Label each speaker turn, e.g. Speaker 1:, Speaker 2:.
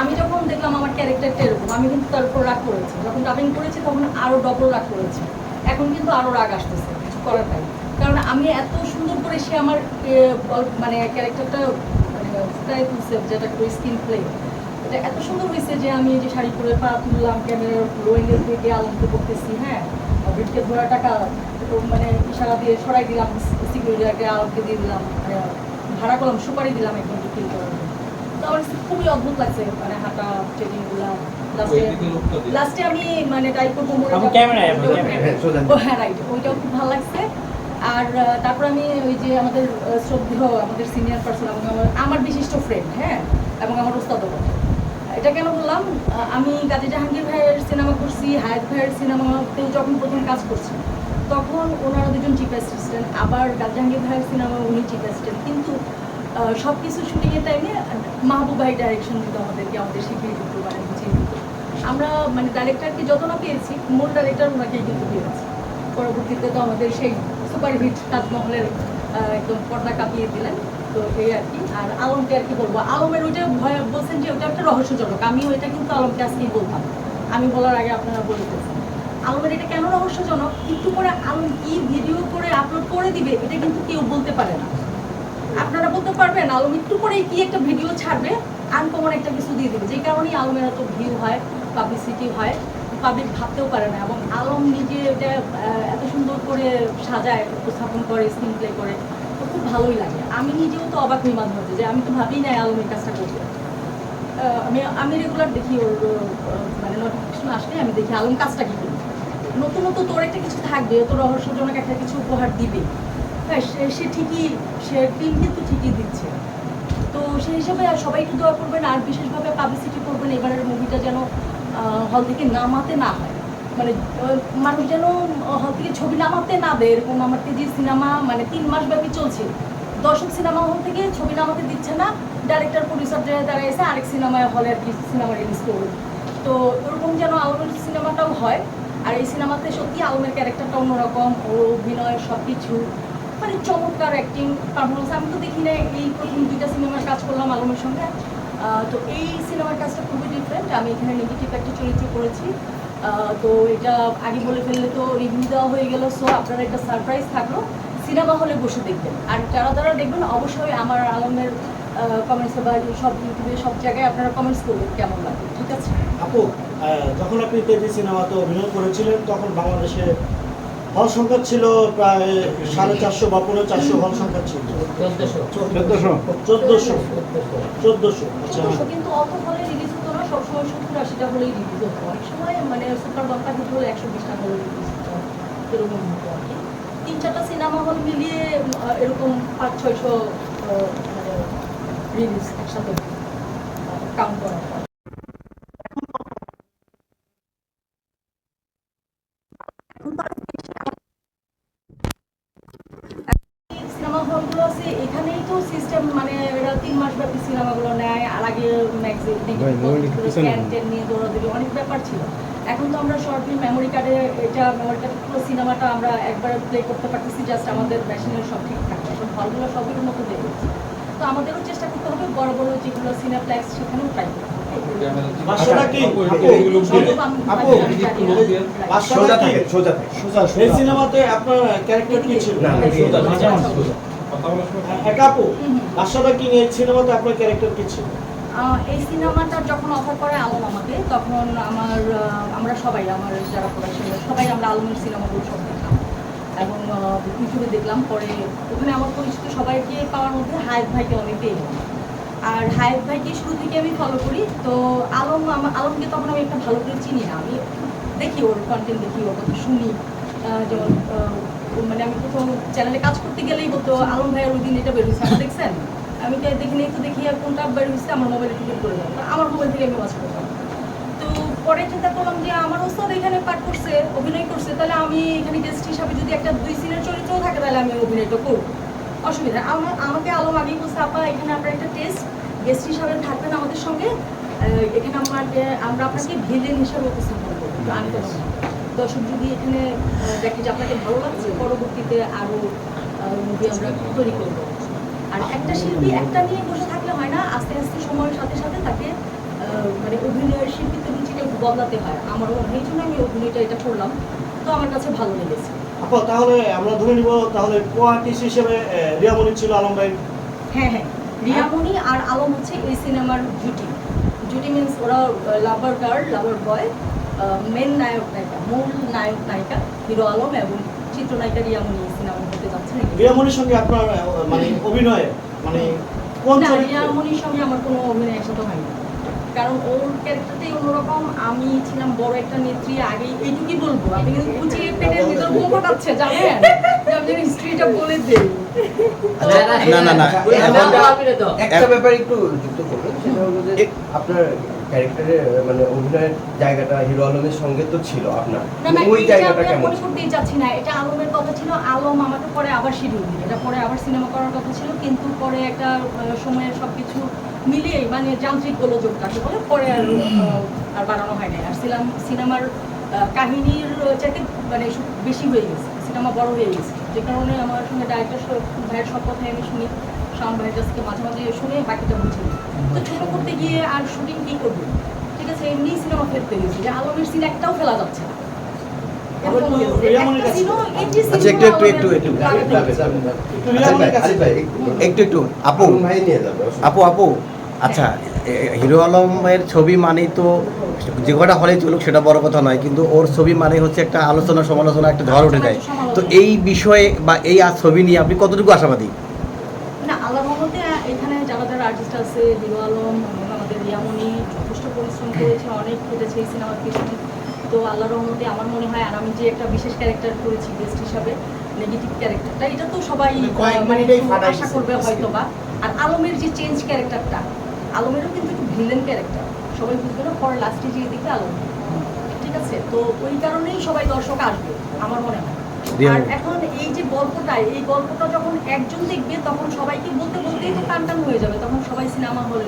Speaker 1: আমি যখন দেখলাম আমার ক্যারেক্টারটা এরকম, আমি কিন্তু তার উপর রাগ করেছি। যখন ডাবিং করেছি, তখন আরও ডবল রাগ করেছি। এখন কিন্তু আরও রাগ আসতেছে, কিছু করার নাই। কারণ আমি এত সুন্দর করে সে আমার মানে ক্যারেক্টারটা মানে যেটা করে স্ক্রিন প্লে এটা এত সুন্দর হয়েছে যে আমি যে শাড়ি পরে পা তুললাম ক্যামেরার রোয়িংয়ের থেকে আলমকে করতেছি হ্যাঁ? ভিটকে ধরা টাকা মানে ইশারা দিয়ে সরাই দিলাম সিকিউরিটিকে আলমকে দিয়ে দিলাম মানে ভাড়া করলাম সুপারি দিলাম একদম বিক্রি করার খুবই অদ্ভুত লাগছে মানে হাঁটা লাস্টে লাস্টে আমি মানে টাইপ করব।
Speaker 2: হ্যাঁ,
Speaker 1: হ্যাঁ রাইট ওইটাও খুব ভালো লাগছে। আর তারপর আমি ওই যে আমাদের শ্রদ্ধেয় আমাদের সিনিয়র পার্সন এবং আমার আমার বিশিষ্ট ফ্রেন্ড হ্যাঁ এবং আমার ওস্তাদও বটে। এটা কেন বললাম? আহ, আমি কাজী জাহাঙ্গীর ভাইয়ের সিনেমা করছি হায়াত ভাইয়ের সিনেমাতেও যখন প্রথম কাজ করছি তখন ওনারা দুজন চিফ অ্যাসিস্ট্যান্ট আবার কাজী জাহাঙ্গীর ভাইয়ের সিনেমা উনি চিফ অ্যাসিস্ট্যান্ট কিন্তু সব কিছু শুটিংয়ের টাইমে মাহবুব ভাই ডাইরেকশন দিত আমাদেরকে আমাদের শিখিয়ে দিত দিত আমরা মানে ডাইরেক্টরকে যত না পেয়েছি, মূল ডাইরেক্টর ওনাকেই কিন্তু পেয়েছি। পরবর্তীতে তো আমাদের সেই সুপারহিট তাজমহলের একদম পর্দা কাঁপিয়ে দিলেন। তো এই আর কি। আর আলমকে আর কি বলব, আলমের ওইটা ভয় বলছেন যে ওটা একটা রহস্যজনক। আমিও এটা কিন্তু আলমকে আজকেই বলতাম আমি বলার আগে আপনারা বলে দিয়েছেন আলমের এটা কেন রহস্যজনক? একটু করে আলম কি ভিডিও করে আপলোড করে দিবে, এটা কিন্তু কেউ বলতে পারে না। আপনারা বলতে পারবেন, আলম একটু করে কি একটা ভিডিও ছাড়বে আনকমন একটা কিছু দিয়ে দিবে। যে কারণেই আলমের এত ভিউ হয় পাবলিসিটি হয় পাবলিক ভাবতেও পারে না। এবং আলম নিজে এটা এত সুন্দর করে সাজায়, উপস্থাপন করে স্ক্রিন প্লে করে, তো খুব ভালোই লাগে। আমি নিজেও তো অবাক হই মাঝে যে আমি তো ভাবি নাই আলমের কাজটা করবে। আমি আমি রেগুলার দেখি ওর মানে নোটিফিকেশন আসলে আমি দেখি আলম কাজটা কি করবে। নতুন নতুন তোর একটা কিছু থাকবে তোর রহস্যজনক একটা কিছু উপহার দিবে। হ্যাঁ সে ঠিকই, সে টিম কিন্তু ঠিকই দিচ্ছে। তো সেই হিসাবে সবাই একটু দোয়া করবেন, আর বিশেষভাবে পাবলিসিটি করবেন, এবারের মুভিটা যেন হল থেকে নামাতে না হয়। মানে মানুষ যেন হল থেকে ছবি নামাতে না দেয়, এরকম আমার তেজির সিনেমা মানে তিন মাস ব্যাপী চলছে। দর্শক সিনেমা হল থেকে ছবি নামাতে দিচ্ছে না ডাইরেক্টর প্রডিউসার যারা এসে আরেক সিনেমায় হলে আর কি সিনেমা রিলিজ করবে তো ওরকম যেন আলমের সিনেমাটাও হয়, আর এই সিনেমাতে সত্যি আলমের ক্যারেক্টারটা অন্যরকম, ও অভিনয় সব কিছু মানে চমৎকার অ্যাক্টিং পারফরমেন্স আমি তো দেখি না এই প্রথম দুইটা সিনেমার কাজ করলাম আলমের সঙ্গে। তো এই সিনেমার কাজটা খুবই ডিফারেন্ট আমি এখানে নেগেটিভ একটা চরিত্র করেছি। তো এটা আগে বলে ফেললে তো রিভিউ দেওয়া হয়ে গেল সো আপনারা একটা সারপ্রাইজ থাকল। সিনেমা হলে বসে দেখবেন। আর যারা যারা দেখবেন, অবশ্যই আমার আলমের কমেন্টস বা সব ইউটিউবে সব জায়গায় আপনারা কমেন্টস করবেন কেমন লাগে, ঠিক আছে?
Speaker 3: আপু যখন আপনি তেজি সিনেমাতে অভিনয় করেছিলেন, তখন বাংলাদেশে হল সংখ্যা ছিল প্রায় সাড়ে চারশো বা পনেরো চারশো হল সংখ্যা ছিল।
Speaker 4: চোদ্দশো।
Speaker 2: চোদ্দশো?
Speaker 3: চোদ্দোশো। চোদ্দোশো। আচ্ছা।
Speaker 1: চোদ্দশো কিন্তু অত হলে রিলিজ হতো না সবসময় সত্তর আশিটা হলেই রিলিজ হতো। অনেক সময় মানে সুপার দশটা হিট হলে একশো বিশটা হলে রিলিজ হতো। এরকম আর কি। তিন চারটা সিনেমা হল মিলিয়ে এরকম পাঁচ ছয়শো আহ, মানে রিলিজ একসাথে কাউন্ট করার পর সিনেমা হলগুলো আছে এখানেই তো সিস্টেম মানে এরা তিন মাস ব্যাপী সিনেমাগুলো নেয় আর আগে ম্যাগজিন নিয়ে দৌড়াদৌড়ি অনেক ব্যাপার ছিল। এখন তো আমরা শর্ট ফিল্ম মেমোরি কার্ডে এটা মেমোরি কার্ডে পুরো সিনেমাটা আমরা একবার প্লে করতে পারতেছি জাস্ট আমাদের মেশিনের সব ঠিক থাকে। এখন হলগুলো সবই উন্নত হয়ে গেছে। তো আমাদেরও চেষ্টা করতে হবে বড় বড় যেগুলো সিনেপ্লেক্স সেখানেও ট্রাই করতে
Speaker 2: সোজা সোজা
Speaker 3: এই সিনেমাতে আপনার ক্যারেক্টার কি ছিল?
Speaker 2: না, না, সোজা,
Speaker 4: মাঝামাঝি।
Speaker 3: একা আপু
Speaker 1: হুম, হুম।
Speaker 3: বাসাটা কি নিয়ে সিনেমাতে আপনার ক্যারেক্টার কি ছিল
Speaker 1: এই সিনেমাটা যখন অফার করে আলম আমাকে তখন আমার আমরা সবাই আমার যারা প্রোডাকশনের সবাই আমরা আলমের সিনেমাগুলো সব দেখলাম এবং ইউটিউবে দেখলাম পরে ওখানে আমার পরিচিত সবাইকে পাওয়ার মধ্যে হায়েত ভাইকে আমি পেয়ে গেলাম আর হায়েত ভাইকে শুরু থেকে আমি ফলো করি তো আলম আলমকে তখন আমি একটা ভালো করে চিনি না আমি দেখি ওর কন্টেন্ট দেখি ওর কথা শুনি আহ, যেমন মানে আমি প্রথম চ্যানেলে কাজ করতে গেলেই বলতো, আলম ভাইয়ের ওই দিন এটা বেরোচ্ছে আপনি দেখছেন? আমি তো দেখি নেই তো দেখি, আর কোনটা বের হচ্ছে আমার মোবাইলে টিকিট করে দেবো আমার মোবাইল থেকে আমি ওয়াচ করতাম তো পরে চিন্তা করলাম যে আমার ওস্তাদ এখানে পাঠ করছে, অভিনয় করছে, তাহলে আমি এখানে গেস্ট হিসাবে যদি একটা দুই সিনের চরিত্রও থাকে, তাহলে আমি অভিনয়টা করব। অসুবিধা আমার, আমাকে আলম আগেই বলছে, আপা, এখানে আপনার একটা টেস্ট গেস্ট হিসাবে থাকবেন আমাদের সঙ্গে। এখানে আমাকে আমরা আপনাকে ভিলেন হিসাবে উপস্থাপন করব। একটু আনকমন দর্শক যদি এখানে দেখে যে আপনাকে ভালো লাগছে পরবর্তীতে আরও মুভি আমরা তৈরি করব। আর একটা শিল্পী একটা নিয়ে বসে থাকলে হয় না আস্তে আস্তে সময়ের সাথে সাথে তাকে মানে অভিনয়ের শিল্পীতে রুচিটা একটু বদলাতে হয়। আমার এই জন্য আমি অভিনয়টা এটা করলাম। তো আমার কাছে ভালো লেগেছে।
Speaker 3: আপা তাহলে আমরা ধরে নিব তাহলে কোয়ার্টিস হিসেবে রিয়ামণি ছিল আলম ভাই।
Speaker 1: হ্যাঁ হ্যাঁ। রিয়ামনি আর আলম হচ্ছে এই সিনেমার জুটি। জুটি মিন্স ওরা lover girl lover boy main নায়ক নায়িকা মূল নায়ক নায়িকা হিরো আলম এবং চিত্রনায়িকা রিয়ামণি সিনেমা হতে যাচ্ছে
Speaker 3: রিয়ামণির সঙ্গে আপনার মানে অভিনয়ে মানে কোন
Speaker 1: রিয়ামণির সঙ্গে আমার কোনো অভিনয় একসাথে হয়নি কারণ ওর ক্যারেক্টারটাই অন্যরকম আমি ছিলাম বড় একটা নেত্রী আগে এইটুকুই বলব আপনি কিন্তু কুচিয়ে পেটের ভিতর ঘুম পাচ্ছে জানেন আমি হিস্ট্রিটা বলে দেই
Speaker 4: না, না, না। একটা ব্যাপার একটু যুক্ত করবেন সেটা হলো যে আপনার ক্যারেক্টারের মানে অভিনয়ের জায়গাটা হিরো আলমের সঙ্গে তো ছিল আপনার। ওই জায়গাটা কেমন
Speaker 1: মনে
Speaker 4: ছিল?
Speaker 1: করতেই চাচ্ছি না এটা আলমের কথা ছিল আলম আমাকে পরে আবার শিডিউল দিল এটা পরে আবার সিনেমা করার কথা ছিল কিন্তু পরে একটা সব কিছু মিলিয়ে মানে যান্ত্রিক গোলযোগ কাকে বলে পরে আর আর বাড়ানো হয় না আর সিনেম সিনেমার কাহিনীর চাইতে মানে বেশি হয়ে গেছে সিনেমা বড় হয়ে গেছে। যে কারণে আমার সঙ্গে ডাইরেক্টর ভাইয়ের সব কথাই আমি শুনি শাম ভাইয়ের কাছ থেকে মাঝে মাঝে শুনে বাকিটা বুঝি তো ছোটো করতে গিয়ে আর শুটিং কী করব? ঠিক আছে এমনি সিনেমা ফেলতে গেছি যে আলমের সিন একটাও ফেলা যাচ্ছে না।
Speaker 2: একটু, একটু, আপু।
Speaker 4: আপু
Speaker 2: আপু আপু। আচ্ছা হিরো আলমের ছবি মানেই তো যে কটা হলে চলুক সেটা বড় কথা নয় কিন্তু ওর ছবি মানে হচ্ছে একটা আলোচনা সমালোচনা একটা ঝড় উঠে যায়। তো এই বিষয়ে বা এই আর ছবি নিয়ে আপনি কতটুকু আশাবাদী
Speaker 1: না আল্লাহ রহমতে এখানে যারা যারা আর্টিস্ট আছে হিরো আলম এবং আমাদের রিয়ামণি যথেষ্ট পরিশ্রম করেছে অনেক কেটেছে এই সিনেমার পিছনে তো আল্লাহ রহমতে আমার মনে হয় আর আমি যে একটা বিশেষ ক্যারেক্টার করেছি গেস্ট হিসাবে নেগেটিভ ক্যারেক্টারটা এটা তো সবাই মানে
Speaker 2: ফাটাই
Speaker 1: আশা করবে হয়তো বা আর আলমের যে চেঞ্জ ক্যারেক্টারটা আলমেরও কিন্তু একটু ভিলেন ক্যারেক্টার সবাই বুঝবে না পরে লাস্টে গিয়ে দেখবে আলম। ঠিক আছে? তো ওই কারণেই সবাই দর্শক আসবে আমার মনে হয়। আর এখন এই যে গল্পটা এই গল্পটা যখন একজন দেখবে তখন সবাইকে বলতে বলতেই তো টান টান হয়ে যাবে তখন সবাই সিনেমা হলে।